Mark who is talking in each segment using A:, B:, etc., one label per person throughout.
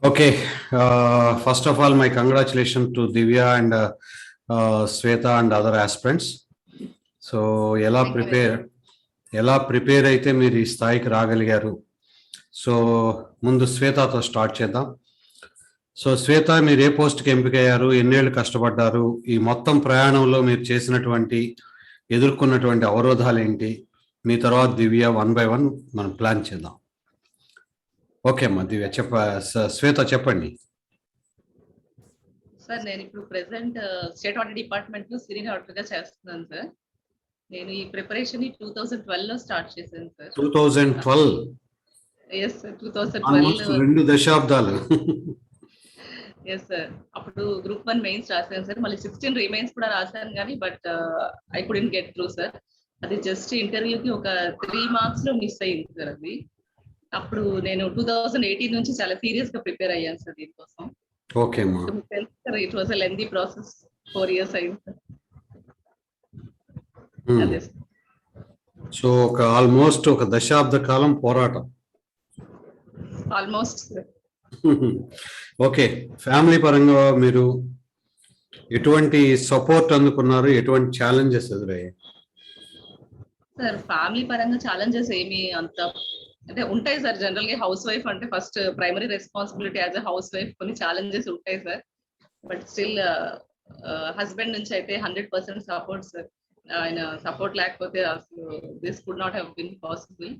A: Okay, uh, first of all, my congratulations to Divya and uh, uh, Sweta and other aspirants. So ఎలా prepare ఎలా prepare అయితే మీరు ఈ స్థాయికి రాగలిగారు? సో ముందు శ్వేతతో స్టార్ట్ చేద్దాం. సో శ్వేత మీరు ఏ పోస్ట్కి ఎంపికయ్యారు? ఎన్నేళ్ళు కష్టపడ్డారు? ఈ మొత్తం ప్రయాణంలో మీరు చేసినటువంటి ఎదుర్కొన్నటువంటి అవరోధాలు ఏంటి? మీ తర్వాత దివ్య వన్ బై వన్ మనం ప్లాన్ చేద్దాం. ఓకే అమ్మా దివ్య చెప్ప శ్వేత చెప్పండి.
B: సార్ నేను ఇప్పుడు ప్రెసెంట్ స్టేట్ ఆడిట్ డిపార్ట్మెంట్లో సీనియర్ ఆడిటర్గా చేస్తున్నాను సార్. నేను ఈ ప్రిపరేషన్ టూ థౌసండ్ ట్వెల్వ్లో స్టార్ట్ చేశాను sir.
A: Two thousand twelve?
B: Yes sir two thousand twelve
A: రెండు దశాబ్దాలు.
B: ఎస్ సార్ అప్పుడు గ్రూప్ వన్ మెయిన్స్ రాశాను సార్. మళ్ళీ సిక్స్టీన్ రిమైన్స్ కూడా రాశాను కానీ but I couldn't get through sir. అది జస్ట్ ఇంటర్వ్యూకి ఒక త్రీ మార్క్స్లో మిస్ అయింది సార్ అది. అప్పుడు నేను టూ థౌసండ్ ఎయిటీన్ నుంచి చాలా సీరియస్గా ప్రిపేర్ అయ్యాను సార్ దీనికోసం.
A: Okay
B: sir it was lengthy process four years అయింది సార్. అదే సార్.
A: సో ఒక ఆల్మోస్ట్ ఒక దశాబ్ద కాలం పోరాటం.
B: ఆల్మోస్ట్
A: ఓకే ఫ్యామిలీ పరంగా మీరు ఎటువంటి సపోర్ట్ అందుకున్నారు? ఎటువంటి ఛాలెంజెస్ ఎదురయ్యాయి?
B: సార్ ఫ్యామిలీ పరంగా ఛాలెంజెస్ ఏమి అంత అంటే ఉంటాయి సార్. జనరల్గా హౌస్ వైఫ్ అంటే first primary responsibility as a housewife కొన్ని ఛాలెంజెస్ ఉంటాయి సార్. బట్ స్టిల్ హస్బెండ్ నుంచి అయితే హండ్రెడ్ పర్సెంట్ సపోర్ట్ సార్. ఆయన సపోర్ట్ లేకపోతే అసలు this could not have been possible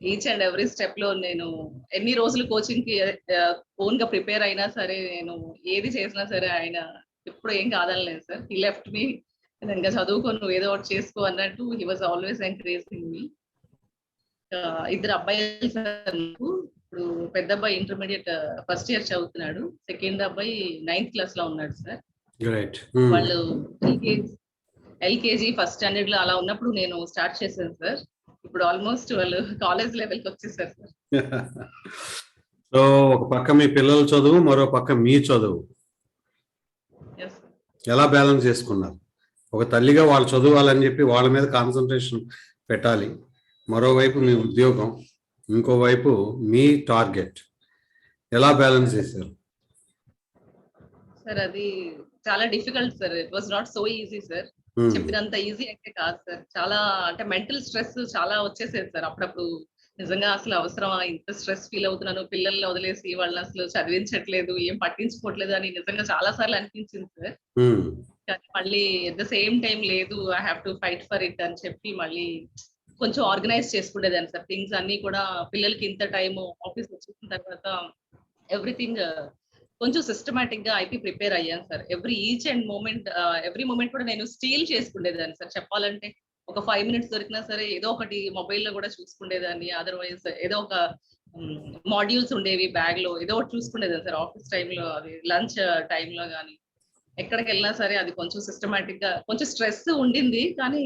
B: each and every స్టెప్లో నేను ఎన్ని రోజులు కోచింగ్కి uh, ఓన్గా ప్రిపేర్ అయినా సరే నేను ఏది చేసినా సరే ఆయన ఎప్పుడు ఏం కాదనలేదు సార్. హీ లెఫ్ట్ మీ ఇంకా చదువుకో నువ్వు ఏదో ఒకటి చేసుకో అన్నట్టు he was always encouraging me ఇద్దరు అబ్బాయిలు సార్ ఇప్పుడు పెద్ద అబ్బాయి ఇంటర్మీడియట్ ఫస్ట్ ఇయర్ చదువుతున్నాడు. సెకండ్ అబ్బాయి నైన్త్ క్లాస్లో ఉన్నాడు సార్. వాళ్ళు ఎల్కేజీ ఫస్ట్ స్టాండర్డ్లో అలా ఉన్నప్పుడు నేను స్టార్ట్ చేశాను సార్. ఇప్పుడు ఆల్మోస్ట్ వాళ్ళు కాలేజ్ లెవెల్కి వచ్చేసారు సార్.
A: సో ఒక పక్క మీ పిల్లల చదువు మరో పక్క మీ చదువు. ఎలా బ్యాలెన్స్ చేసుకున్నారు? ఒక తల్లిగా వాళ్ళు చదవాలని చెప్పి వాళ్ళ మీద కాన్సన్ట్రేషన్ పెట్టాలి. మరోవైపు మీ ఉద్యోగం ఇంకోవైపు మీ టార్గెట్. ఎలా బ్యాలెన్స్ చేశారు?
B: సార్ అది చాలా difficult sir. It was not so easy sir.
A: Hmm.
B: చెప్పినంత ఈజీ అయితే కాదు సార్. చాలా అంటే మెంటల్ స్ట్రెస్ చాలా వచ్చేసేది సార్. అప్పుడప్పుడు నిజంగా అసలు అవసరమా? ఇంత స్ట్రెస్ ఫీల్ అవుతున్నాను. పిల్లల్ని వదిలేసి వాళ్ళని అసలు చదివించట్లేదు. ఏం పట్టించుకోవట్లేదు అని నిజంగా చాలా సార్లు అనిపించింది సార్.
A: Hmm.
B: కానీ మళ్ళీ ఎట్ ద సేమ్ టైం లేదు. I have to fight for it అని చెప్పి మళ్ళీ కొంచెం ఆర్గనైజ్ చేసుకునేదాన్ని సార్. థింగ్స్ అన్ని కూడా పిల్లలకి ఇంత టైం ఆఫీస్ వచ్చేసిన తర్వాత ఎవ్రీథింగ్ uh, కొంచెం సిస్టమేటిక్గా అయితే ప్రిపేర్ అయ్యాను sir. Every each and moment every moment కూడా నేను స్టీల్ చేసుకునేదాన్ని సార్. చెప్పాలంటే ఒక ఫైవ్ మినిట్స్ దొరికినా సరే ఏదో ఒకటి మొబైల్లో కూడా చూసుకునేదాన్ని. అదర్వైజ్ ఏదో ఒక మాడ్యూల్స్ ఉండేవి బ్యాగ్లో ఏదో ఒకటి చూసుకునేదాన్ని సార్. ఆఫీస్ టైంలో అది లంచ్ టైంలో కానీ ఎక్కడికి వెళ్ళినా సరే అది కొంచెం సిస్టమేటిక్గా కొంచెం స్ట్రెస్ ఉండింది కానీ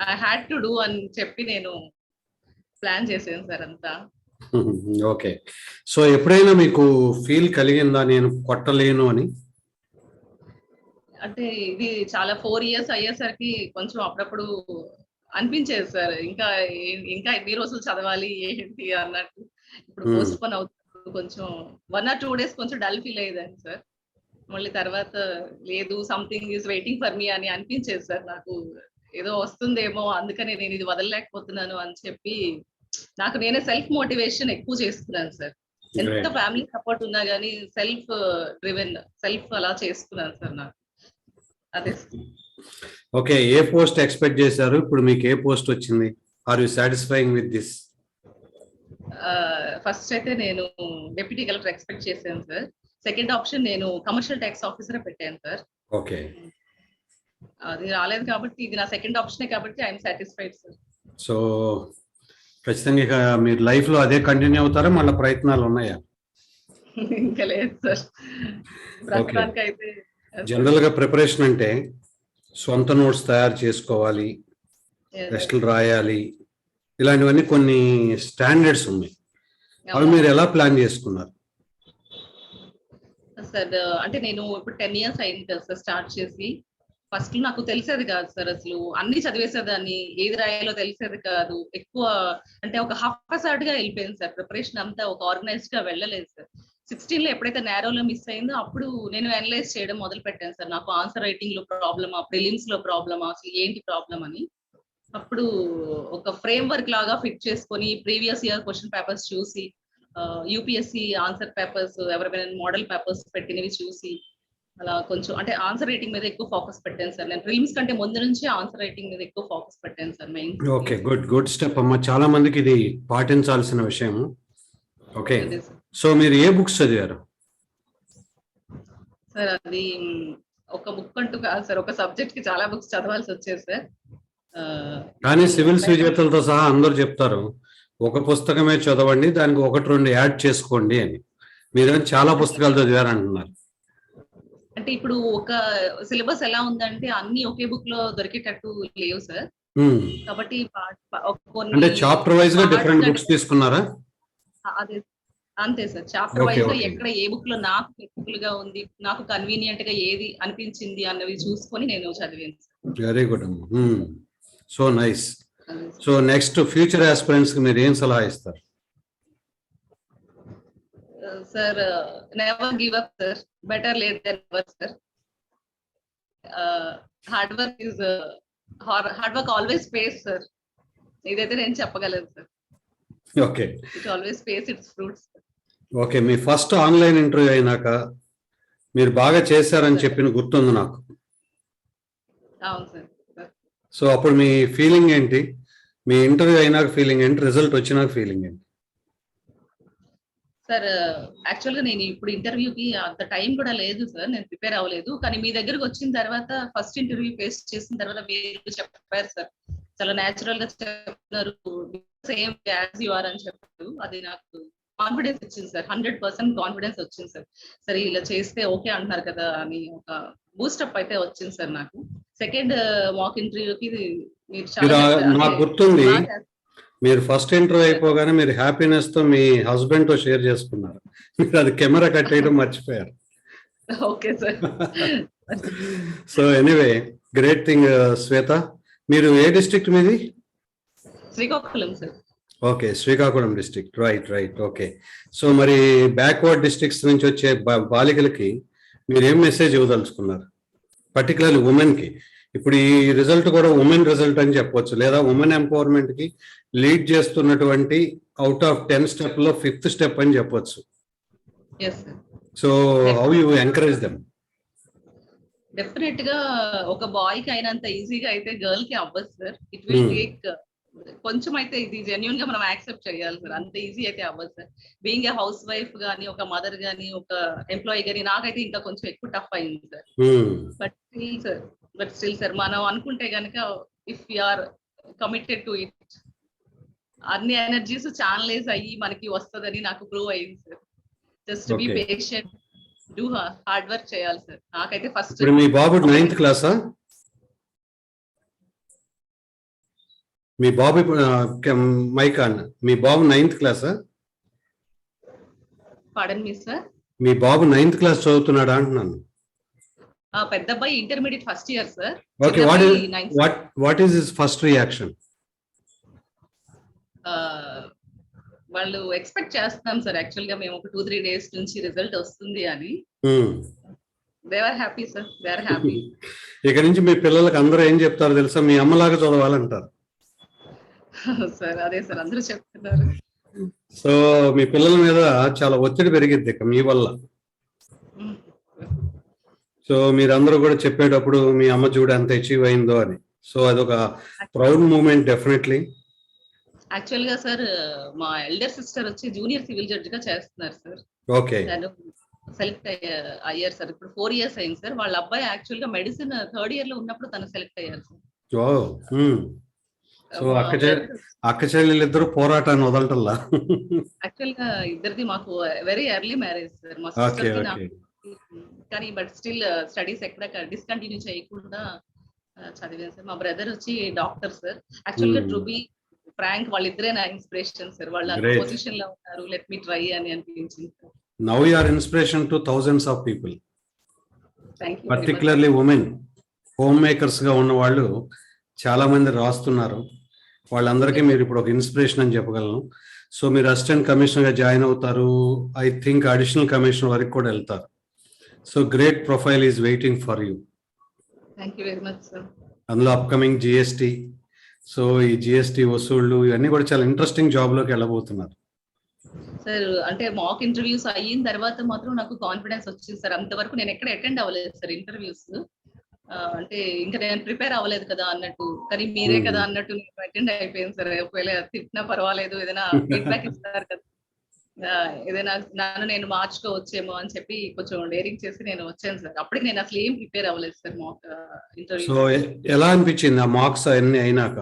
B: ఐ హ్యాడ్ టు డూ అని చెప్పి నేను ప్లాన్ చేసాను సార్ అంతా.
A: ఓకే. సో ఎప్పుడైనా మీకు ఫీల్ కలిగిందా? నేను కొట్టలేను అని?
B: అంటే ఇది చాలా ఫోర్ ఇయర్స్ అయ్యేసరికి కొంచెం అప్పుడప్పుడు అనిపించేది సార్. ఇంకా ఇంకా ఎన్ని రోజులు చదవాలి ఏంటి అన్నట్టు. ఇప్పుడు
A: Hmm.
B: పోస్ట్ పోన్ అవుతుంది కొంచెం వన్ ఆర్ టూ డేస్ కొంచెం డల్ ఫీల్ అయ్యేదాన్ని సార్. మళ్ళీ తర్వాత లేదు something is waiting for me అని అనిపించేది సార్ నాకు. ఏదో వస్తుందేమో అందుకని నేను ఇది వదలలేకపోతున్నాను అని చెప్పి నాకు నేనే సెల్ఫ్ మోటివేషన్ ఎక్కువ చేసుకున్నాను సార్. ఎంత. ఫ్యామిలీ సపోర్ట్ ఉన్నా గానీ సెల్ఫ్ డ్రివెన్ సెల్ఫ్ అలా చేసుకున్నాను సార్ నాకు. అదే
A: ఓకే ఏ పోస్ట్ ఎక్స్పెక్ట్ చేశారు? ఇప్పుడు మీకు ఏ పోస్ట్ వచ్చింది? Are you satisfying with this
B: first అయితే నేను డెప్యూటీ కలెక్టర్ ఎక్స్పెక్ట్ చేశాను సార్. సెకండ్ ఆప్షన్ నేను కమర్షియల్ ట్యాక్స్ ఆఫీసర్ పెట్టాను సార్.
A: ఓకే
B: అది రాలేదు కాబట్టి ఇది నా సెకండ్ ఆప్షనే కాబట్టి ఐఎమ్ సాటిస్ఫైడ్ సార్
A: సో ఖచ్చితంగా ఇక మీరు లైఫ్లో అదే కంటిన్యూ అవుతారా? మళ్ళీ ప్రయత్నాలు ఉన్నాయా?
B: ఇంకా లేదు సార్ ప్రస్తుతానికి అయితే
A: జనరల్గా ప్రిపరేషన్ అంటే సొంత నోట్స్ తయారు చేసుకోవాలి టెస్టులు రాయాలి ఇలాంటివన్నీ కొన్ని స్టాండర్డ్స్ ఉన్నాయి. అవి మీరు ఎలా ప్లాన్ చేసుకున్నారు?
B: సార్ అంటే నేను ఇప్పుడు టెన్ ఇయర్స్ అయింది కదా సార్ స్టార్ట్ చేసి. ఫస్ట్ నాకు తెలిసేది కాదు సార్ అసలు. అన్ని చదివేసేదాన్ని. ఏది రాయాలో తెలిసేది కాదు. ఎక్కువ అంటే ఒక హాఫ్ సార్ట్గా వెళ్ళిపోయింది సార్. ప్రిపరేషన్ అంతా ఒక ఆర్గనైజ్డ్గా వెళ్ళలేదు సార్. సిక్స్టీన్లో ఎప్పుడైతే నేరోలో మిస్ అయిందో అప్పుడు నేను అనలైజ్ చేయడం మొదలు పెట్టాను సార్. నాకు ఆన్సర్ రైటింగ్లో ప్రాబ్లమా ప్రిలిమ్స్లో ప్రాబ్లమా అసలు ఏంటి ప్రాబ్లం అని. అప్పుడు ఒక ఫ్రేమ్ వర్క్ లాగా ఫిట్ చేసుకొని ప్రీవియస్ ఇయర్ క్వశ్చన్ పేపర్స్ చూసి యూపీఎస్సి ఆన్సర్ పేపర్స్ ఎవరైనా మోడల్ పేపర్స్ పెట్టినవి చూసి అలా కొంచెం అంటే ఆన్సర్ రైటింగ్ మీద ఎక్కువ ఫోకస్ పెట్టాను సార్. నేను ప్రిలిమ్స్ కంటే ముందు నుంచి ఆన్సర్ రైటింగ్ మీద ఎక్కువ ఫోకస్ పెట్టాను sir main
A: okay good good step అమ్మా. చాలా మందికి ఇది పాటించాల్సిన విషయం ఓకే సో మీరు ఏ బుక్స్ చదివారు?
B: సార్ అది ఒక బుక్ అంటూ కాదు సార్. ఒక సబ్జెక్ట్కి చాలా బుక్స్ చదవాల్సి వచ్చేది సార్.
A: కానీ సివిల్స్ విజేతలతో సహా అందరూ చెప్తారు ఒక పుస్తకమే చదవండి దానికి ఒకటి రెండు యాడ్ చేసుకోండి అని. మీరు చాలా పుస్తకాలు చదివారు అంటున్నారు
B: అంటే ఇప్పుడు ఒక సిలబస్ ఎలా ఉందంటే అన్ని ఒకే బుక్లో దొరికేటట్టు లేవు సార్. కాబట్టి
A: అంటే చాప్టర్
B: వైజ్గా
A: డిఫరెంట్ బుక్స్ తీసుకున్నారా?
B: అదే. అంతే సార్. చాప్టర్
A: వైజ్గా.
B: ఎక్కడ ఏ బుక్లో నాకు helpful గా ఉంది నాకు కన్వీనియంట్గా ఏది అనిపించింది అన్నవి చూసుకొని నేను చదివాను
A: వెరీ గుడ్ అమ్మా. So nice so next future ఆస్పిరెంట్స్కి మీరు ఏం సలహా ఇస్తారు?
B: Sir never give up sir better late than never sir hard work is hard work always pays sir ఇదైతే నేను చెప్పగలను sir
A: okay
B: it always pays it's fruits
A: okay me first online interview అయినాక మీరు బాగా చేశారని చెప్పిన గుర్తుంది నాకు.
B: అవును సార్
A: సో అప్పుడు మీ ఫీలింగ్ ఏంటి? మీ ఇంటర్వ్యూ అయినాక ఫీలింగ్ ఏంటి? రిజల్ట్ వచ్చినాక ఫీలింగ్ ఏంటి?
B: సార్ యాక్చువల్గా నేను ఇప్పుడు ఇంటర్వ్యూకి అంత టైం కూడా లేదు సార్ నేను ప్రిపేర్ అవ్వలేదు. కానీ మీ దగ్గరకు వచ్చిన తర్వాత ఫస్ట్ ఇంటర్వ్యూ ఫేస్ చేసిన తర్వాత మీరు చెప్పారు సార్. చాలా న్యాచురల్గా చెప్తున్నారు. సేమ్ యాజ్ యు ఆర్ అని చెప్పారు. అది నాకు కాన్ఫిడెన్స్ ఇచ్చింది సార్. హండ్రెడ్ పర్సెంట్ కాన్ఫిడెన్స్ వచ్చింది సార్. సరే ఇలా చేస్తే ఓకే అంటున్నారు కదా అని ఒక బూస్టప్ అయితే వచ్చింది సార్ నాకు. సెకండ్ మాక్ ఇంటర్వ్యూకి మీరు చాలా
A: గుర్తుంది. మీరు ఫస్ట్ ఇంటర్వ్యూ అయిపోగానే మీరు హ్యాపీనెస్తో మీ హస్బెండ్తో షేర్ చేసుకున్నారు. మీరు అది కెమెరా కట్టేయడం మర్చిపోయారు.
B: Okay sir.
A: So anyway great thing Shweta. మీరు ఏ డిస్ట్రిక్ట్ మీది?
B: Srikakulam sir.
A: Okay Srikakulam district right right okay so మరి బ్యాక్వర్డ్ డిస్ట్రిక్ట్స్ నుంచి వచ్చే బాలికలకి మీరు ఏం మెసేజ్ ఇవ్వదలుచుకున్నారు? పర్టికులర్లీ ఉమెన్కి. ఇప్పుడు ఈ రిజల్ట్ కూడా ఉమెన్ రిజల్ట్ అని చెప్పొచ్చు. లేదా ఉమెన్ ఎంపవర్మెంట్కి లీడ్ చేస్తున్నటువంటి అవుట్ ఆఫ్ టెన్ స్టెప్లో ఫిఫ్త్ స్టెప్ అని చెప్పొచ్చు. So how you encourage them
B: డెఫినెట్గా ఒక బాయ్కి అయినంత ఈజీగా అయితే గర్ల్కి అవ్వదు సార్ ఇట్ విల్. టేక్ కొంచెం అయితే ఇది జెన్యున్గా మనం యాక్సెప్ట్ చేయాలి సార్ అంత ఈజీ అయితే అవ్వదు sir being a housewife గానీ ఒక మదర్ గానీ ఒక ఎంప్లాయీ గానీ నాకైతే ఇంకా కొంచెం ఎక్కువ టఫ్ అయింది sir but sir but still sir మనం అనుకుంటే గనుక if are committed to it అన్ని ఎనర్జీస్ ఛానలైజ్ అయ్యి మనకి వస్తుందని నాకు ప్రూవ్ అయింది sir. Just be. Patient do hard work చేయాలి సార్. నాకైతే ఫస్ట్
A: మీ బాబు నైన్త్ క్లాసా మీ బాబు మైక్ అన్న మీ బాబు నైన్త్ క్లాసా
B: పాడన్ మీ సార్
A: మీ బాబు నైన్త్ క్లాస్ చదువుతున్నాడా అంటున్నాను.
B: పెద్ద అబ్బాయి intermediate first year sir
A: okay what is what what is his first reaction
B: వాళ్ళు ఎక్స్పెక్ట్ చేస్తున్నాం సార్ యాక్చువల్గా మేము ఒక టూ త్రీ డేస్ నుంచి రిజల్ట్ వస్తుంది అని. They are happy sir they are happy
A: ఇక నుంచి మీ పిల్లలకి అందరూ ఏం చెప్తారో తెలుసా? మీ అమ్మలాగా చదవాలంటారు.
B: సార్ అదే సార్ అందరూ చెప్తున్నారు.
A: సో మీ పిల్లల మీద చాలా ఒత్తిడి పెరిగిద్ది ఇక మీ వల్ల. సో మీరందరూ కూడా చెప్పేటప్పుడు మీ అమ్మ చూడు ఎంత అచీవ్ అయిందో అని. సో అదొక ప్రౌడ్ మూమెంట్ డెఫినెట్లీ
B: యాక్చువల్గా సార్ మా ఎల్డర్ సిస్టర్ వచ్చి జూనియర్ సివిల్ జడ్జ్గా చేస్తున్నారు సార్
A: ఓకే
B: సెలెక్ట్ అయ్యారు సార్ ఇప్పుడు ఫోర్ ఇయర్స్ అయింది సార్ వాళ్ళ అబ్బాయి యాక్చువల్గా మెడిసిన్ థర్డ్ ఇయర్లో ఉన్నప్పుడు తను సెలెక్ట్ అయ్యారు సార్
A: ఓ సో అక్క చెల్లెలు ఇద్దరు పోరాటాన్ని వదలటల్లా?
B: యాక్చువల్గా ఇద్దరిది మాకు వెరీ ఎర్లీ మ్యారేజ్ సార్ మా సిస్టర్ కానీ బట్ స్టిల్ స్టడీస్ ఎక్కడ డిస్కంటిన్యూ చేయకుండా uh, చదివాను సార్. మా బ్రదర్ వచ్చి డాక్టర్ సార్. యాక్చువల్గా
A: Hmm.
B: టు బి ఫ్రాంక్ వాళ్ళిద్దరే నా ఇన్స్పిరేషన్ సార్. వాళ్ళ. పొజిషన్లో ఉన్నారు. లెట్ మీ ట్రై అని అనిపించింది
A: now are inspiration to thousands of people
B: you
A: particularly women home మేకర్స్గా ఉన్న వాళ్ళు చాలా మంది రాస్తున్నారు. వాళ్ళందరికీ మీరు ఇప్పుడు ఒక ఇన్స్పిరేషన్ అని చెప్పగలను. సో మీరు అసిస్టెంట్ కమిషనర్గా జాయిన్ అవుతారు. ఐ థింక్ అడిషనల్ కమిషనర్ వరకు కూడా వెళ్తారు. So great profile is waiting for you
B: thank you very much sir
A: అందులో అప్కమింగ్ జిఎస్టి సో ఈ జిఎస్టి వసూళ్ళు ఇవన్నీ కూడా చాలా ఇంట్రెస్టింగ్ జాబ్లోకి వెళ్ళబోతున్నారు.
B: సార్ అంటే మాక్ ఇంటర్వ్యూస్ అయిన తర్వాత మాత్రం నాకు కాన్ఫిడెన్స్ వచ్చింది సార్ అంతవరకు నేను ఎక్కడ అటెండ్ అవ్వలేదు సార్ ఇంటర్వ్యూస్ అంటే ఇంకా నేను ప్రిపేర్ అవ్వలేదు కదా అన్నట్టు. కానీ మీరే కదా అన్నట్టు నేను అటెండ్ అయిపోయాను సార్ ఒకవేళ తిట్టినా పర్వాలేదు ఏదైనా ఫీడ్బ్యాక్ ఇస్తారు కదా. ఏదైనా నన్ను నేను మార్చుకోవచ్చేమో అని చెప్పి కొంచెం డేరింగ్ చేసి నేను వచ్చాను సార్. అప్పటికి నేను అసలు ఏం ప్రిపేర్ అవ్వలేదు సార్ మాక్ ఇంటర్వ్యూ
A: సో ఎలా అనిపించింది ఆ మార్క్స్ అన్ని అయినాక?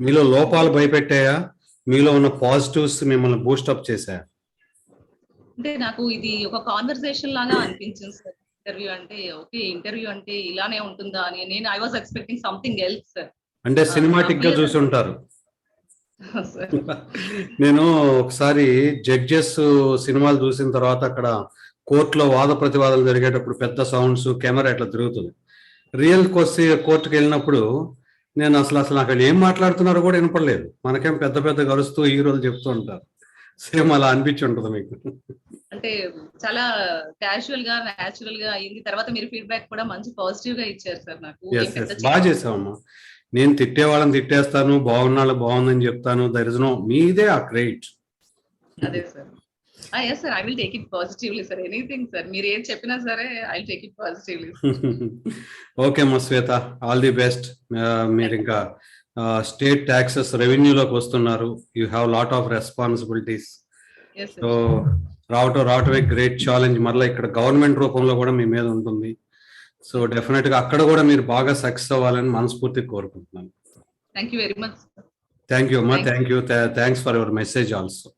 A: మీలో లోపాలు భయపెట్టాయా? మీలో ఉన్న పాజిటివ్స్ మిమ్మల్ని బూస్టప్ చేశాయా
B: అంటే నాకు ఇది ఒక కాన్వర్సేషన్ లాగా అనిపించింది సార్. ఇంటర్వ్యూ అంటే ఓకే ఇంటర్వ్యూ అంటే ఇలానే ఉంటుందా అని నేను I was expecting something else sir.
A: అంటే సినిమాటిక్గా చూసి ఉంటారు. నేను ఒకసారి జడ్జెస్ సినిమాలు చూసిన తర్వాత అక్కడ కోర్టులో వాద ప్రతివాదాలు జరిగేటప్పుడు పెద్ద సౌండ్స్ కెమెరా ఇట్లా తిరుగుతుంది. రియల్ కోర్సి కోర్టుకి వెళ్ళినప్పుడు నేను అసలు అసలు అక్కడ ఏం మాట్లాడుతున్నారో కూడా వినపడలేదు. మనకేం పెద్ద పెద్ద గరుస్తూ హీరోలు చెప్తూ ఉంటారు. సేమ్ అలా అనిపించి ఉంటుంది మీకు.
B: అంటే చాలా క్యాజువల్గా న్యాచురల్గా అయింది. తర్వాత మీరు ఫీడ్బ్యాక్ కూడా మంచి పాజిటివ్గా ఇచ్చారు సార్ నాకు.
A: బాగా చేసావమ్మా. నేను తిట్టే వాళ్ళని తిట్టేస్తాను బాగున్న వాళ్ళు బాగుందని చెప్తాను దర్ ఇస్ నో మీదే ఆ క్రెడిట్
B: అదే sir. Yes sir I will take it positively sir anything sir మీరు ఏం చెప్పినా సరే I take it positively
A: okay అమ్మా శ్వేత. ఆల్ ది బెస్ట్ మీరు ఇంకా స్టేట్ ట్యాక్సెస్ రెవెన్యూలోకి వస్తున్నారు. You have lot of responsibilities so రావటం రావటమే గ్రేట్ ఛాలెంజ్ మరలా ఇక్కడ గవర్నమెంట్ రూపంలో కూడా మీ మీద ఉంటుంది. సో డెఫినెట్గా అక్కడ కూడా మీరు బాగా సక్సెస్ అవ్వాలని మనస్ఫూర్తిగా కోరుకుంటున్నాను.
B: Thank you very much
A: thank you అమ్మా. Thank you thanks for your message also